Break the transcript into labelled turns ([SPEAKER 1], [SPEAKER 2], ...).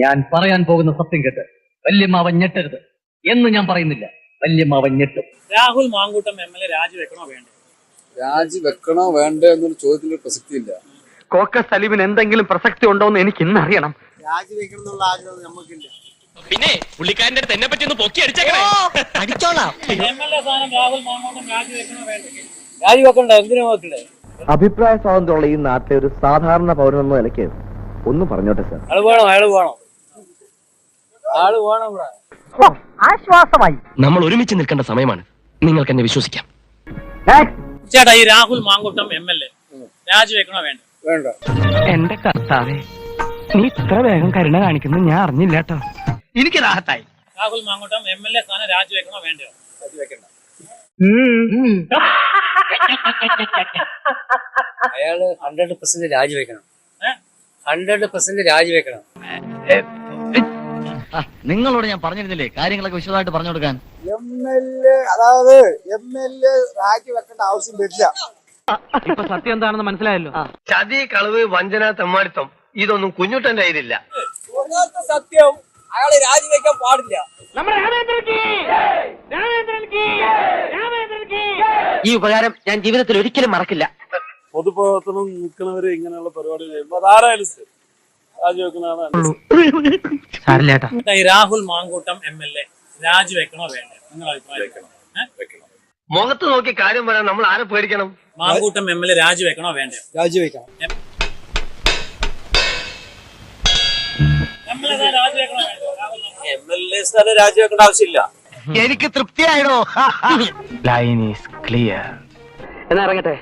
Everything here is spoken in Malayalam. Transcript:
[SPEAKER 1] ഞാൻ പറയാൻ പോകുന്ന സത്യം കേട്ട് വല്യമ്മാവൻ ഞെട്ടരുത് എന്ന് ഞാൻ പറയുന്നില്ല. വല്യമ്മാവൻ ഞെട്ടും.
[SPEAKER 2] Rahul Mankoottam M L A രാജിവെക്കണോ വേണ്ടേ?
[SPEAKER 3] രാജിവെക്കണോ വേണ്ടേ എന്നൊരു ചോദ്യത്തിന് പ്രസക്തിയില്ല.
[SPEAKER 4] കോക്ക സലീമിന് എന്തെങ്കിലും പ്രസക്തി ഉണ്ടോ എന്ന് എനിക്ക് ഇന്ന് അറിയണം.
[SPEAKER 5] രാജിവെക്കണം എന്നുള്ള ആഗ്രഹം നമുക്കില്ല
[SPEAKER 6] പിന്നെ പുള്ളിക്കാരന്റെ അടുത്ത് എന്നെ പറ്റി ഒന്ന് പൊക്കി അടിച്ചേക്കണേ.
[SPEAKER 7] അടിച്ചോളാം.
[SPEAKER 2] എം എൽ എ സ്ഥാനം രാഹുൽ മാങ്കൂട്ടം രാജിവെക്കണോ വേണ്ടേ? രാജിവെക്കണ്ട എന്തിനു വെക്കണ്ടേ
[SPEAKER 8] അഭിപ്രായ സ്വാതന്ത്ര്യമുള്ള ഈ നാട്ടിലെ ഒരു സാധാരണ പൗരനെന്ന നിലയ്ക്ക് ഒന്ന് പറഞ്ഞോട്ടെ സാർ?
[SPEAKER 2] അയാൾ വേണം.
[SPEAKER 4] ആശ്വാസമായി.
[SPEAKER 6] നമ്മൾ ഒരുമിച്ച് നിൽക്കേണ്ട സമയമാണ്. നിങ്ങൾക്ക് എന്നെ വിശ്വസിക്കാം.
[SPEAKER 2] ചേട്ടാ ഈ Rahul Mankoottam M L A. രാജിവെക്കണോ വേണ്ട?
[SPEAKER 3] വേണ്ട.
[SPEAKER 4] എന്റെ കർത്താവേ നീ ഇത്ര വേഗം കരുണ കാണിക്കുന്നു ഞാൻ അറിഞ്ഞില്ല കേട്ടോ. എനിക്ക് രാഹത്തായി.
[SPEAKER 2] Rahul Mankoottam M L A സ്ഥാനം രാജിവെക്കണോ വേണ്ടയോ?
[SPEAKER 5] അയാൾ ഹൺഡ്രഡ് പെർസെന്റ് രാജിവെക്കണം? ഹൺഡ്രഡ് പെർസെന്റ് രാജിവെക്കണം.
[SPEAKER 7] നിങ്ങളോട് ഞാൻ പറഞ്ഞിരുന്നില്ലേ? കാര്യങ്ങളൊക്കെ വിശദമായിട്ട് പറഞ്ഞു കൊടുക്കാൻ.
[SPEAKER 5] എം എൽ എ അതായത് എം എൽ എ രാജിവെക്കേണ്ട ആവശ്യം വരില്ല.
[SPEAKER 4] ഇപ്പൊ സത്യം എന്താണെന്ന് മനസ്സിലായല്ലോ.
[SPEAKER 8] ചതി കളവ് വഞ്ചന തെമ്മാടിത്തം ഇതൊന്നും കുഞ്ഞുട്ടന്റെ കയ്യിലില്ല.
[SPEAKER 5] സത്യം അയാൾ രാജിവെക്കാൻ പാടില്ല.
[SPEAKER 4] ഈ ഉപകാരം ഞാൻ ജീവിതത്തിൽ ഒരിക്കലും മറക്കില്ല.
[SPEAKER 9] പൊതുപ്രവർത്തനം നിൽക്കുന്നവര് ഇങ്ങനെയുള്ള പരിപാടി ചെയ്യുമ്പോൾ അതാരായാലും ശരി. രാജിവെക്കണതാണ്
[SPEAKER 2] Rahul Mankoottam M L A. രാജിവെക്കണോ വേണ്ടേ? നിങ്ങളുടെ അഭിപ്രായം
[SPEAKER 8] മുഖത്ത് നോക്കി കാര്യം പറയാൻ നമ്മൾ ആരെ പേടിക്കണം?
[SPEAKER 2] മാങ്കൂട്ടം എം എൽ എ രാജിവെക്കണോ വേണ്ടേ?
[SPEAKER 5] രാജിവെക്കണം
[SPEAKER 2] എം എൽ എ
[SPEAKER 9] രാജിവെക്കേണ്ട ആവശ്യമില്ല.
[SPEAKER 4] എനിക്ക് തൃപ്തിയായോ ലൈൻ ഈസ് ക്ലിയർ എന്നാ ഇറങ്ങട്ടെ?